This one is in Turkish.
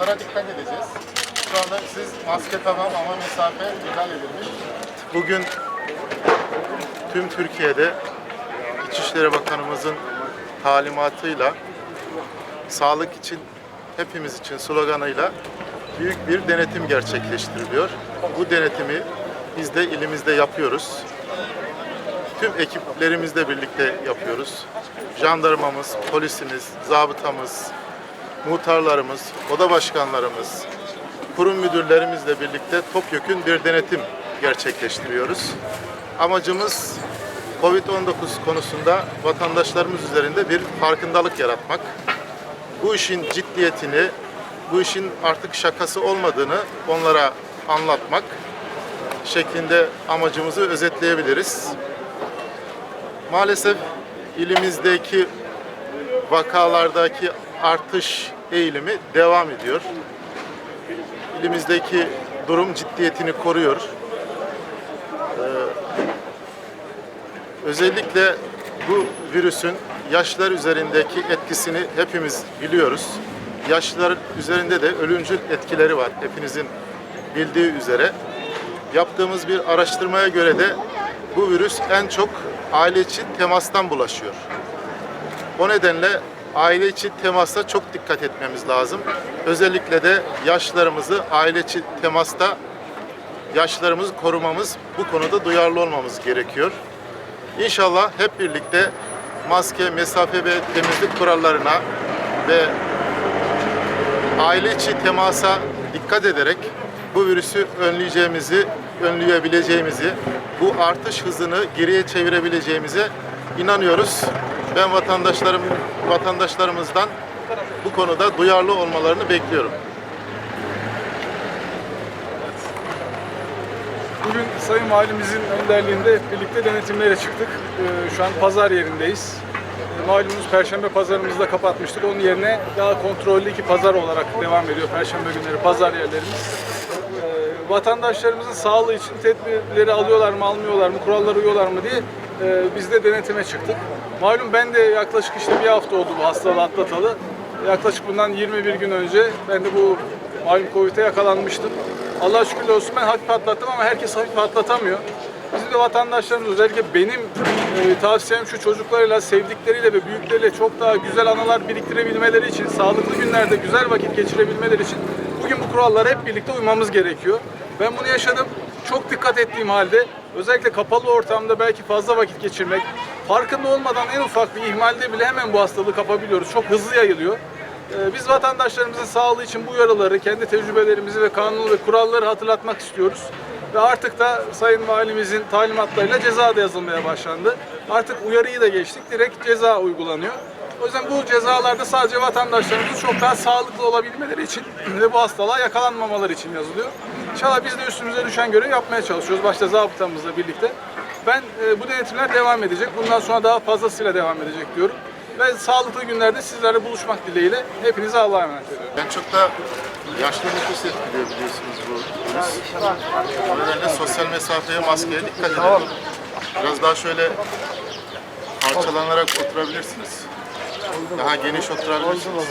Onlara dikkat edeceğiz. Şu anda siz maske tamam ama mesafe ihlal edilmiş. Bugün tüm Türkiye'de İçişleri Bakanımızın talimatıyla sağlık için, hepimiz için sloganıyla büyük bir denetim gerçekleştiriliyor. Bu denetimi biz de ilimizde yapıyoruz. Tüm ekiplerimizle birlikte yapıyoruz. Jandarmamız, polisimiz, zabıtamız, muhtarlarımız, oda başkanlarımız, kurum müdürlerimizle birlikte topyekün bir denetim gerçekleştiriyoruz. Amacımız Covid-19 konusunda vatandaşlarımız üzerinde bir farkındalık yaratmak. Bu işin ciddiyetini, bu işin artık şakası olmadığını onlara anlatmak şeklinde amacımızı özetleyebiliriz. Maalesef ilimizdeki vakalardaki artış eğilimi devam ediyor. İlimizdeki durum ciddiyetini koruyor. Ee, özellikle bu virüsün yaşlılar üzerindeki etkisini hepimiz biliyoruz. Yaşlılar üzerinde de ölümcül etkileri var hepinizin bildiği üzere. Yaptığımız bir araştırmaya göre de bu virüs en çok aile içi temastan bulaşıyor. O nedenle aile içi temasta çok dikkat etmemiz lazım. Özellikle de yaşlarımızı aile içi temasta yaşlarımızı korumamız, bu konuda duyarlı olmamız gerekiyor. İnşallah hep birlikte maske, mesafe ve temizlik kurallarına ve aile içi temasa dikkat ederek bu virüsü önleyeceğimizi, önleyebileceğimizi, bu artış hızını geriye çevirebileceğimize inanıyoruz. Ben vatandaşlarım vatandaşlarımızdan bu konuda duyarlı olmalarını bekliyorum. Bugün Sayın Valimizin önderliğinde hep birlikte denetimlere çıktık. Ee, Şu an pazar yerindeyiz. Ee, Malumunuz Perşembe pazarımızı da kapatmıştık. Onun yerine daha kontrollü iki pazar olarak devam ediyor Perşembe günleri pazar yerlerimiz. Ee, Vatandaşlarımızın sağlığı için tedbirleri alıyorlar mı almıyorlar mı, kurallara uyuyorlar mı diye e, biz de denetime çıktık. Malum ben de yaklaşık işte bir hafta oldu bu hastalığı atlatalı. Yaklaşık bundan 21 gün önce ben de bu malum Covid'e yakalanmıştım. Allah şükürler olsun ben hafif atlattım ama herkes hafif atlatamıyor. Bizim de vatandaşlarımız özellikle benim e, tavsiyem şu çocuklarıyla, sevdikleriyle ve büyükleriyle çok daha güzel anılar biriktirebilmeleri için, sağlıklı günlerde güzel vakit geçirebilmeleri için bugün bu kurallara hep birlikte uymamız gerekiyor. Ben bunu yaşadım. Çok dikkat ettiğim halde özellikle kapalı ortamda belki fazla vakit geçirmek, farkında olmadan en ufak bir ihmalde bile hemen bu hastalığı kapabiliyoruz. Çok hızlı yayılıyor. Ee, Biz vatandaşlarımızın sağlığı için bu uyarıları, kendi tecrübelerimizi ve kanunu ve kuralları hatırlatmak istiyoruz. Ve artık da Sayın Valimizin talimatlarıyla ceza da yazılmaya başlandı. Artık uyarıyı da geçtik, direkt ceza uygulanıyor. O yüzden bu cezalarda sadece vatandaşlarımızın çok daha sağlıklı olabilmeleri için ve bu hastalığa yakalanmamaları için yazılıyor. İnşallah biz de üstümüze düşen görevi yapmaya çalışıyoruz. Başta zabıtamızla birlikte. Ben e, bu denetimler devam edecek. Bundan sonra daha fazlasıyla devam edecek diyorum. Ve sağlıklı günlerde sizlerle buluşmak dileğiyle hepinize Allah'a emanet ediyorum. Ben çok da yaşlı nüfus etkiliyor biliyorsunuz bu virüs. O nedenle sosyal mesafeye, maskeye dikkat edelim. Biraz daha şöyle parçalanarak oturabilirsiniz. Daha geniş oturabilirsiniz.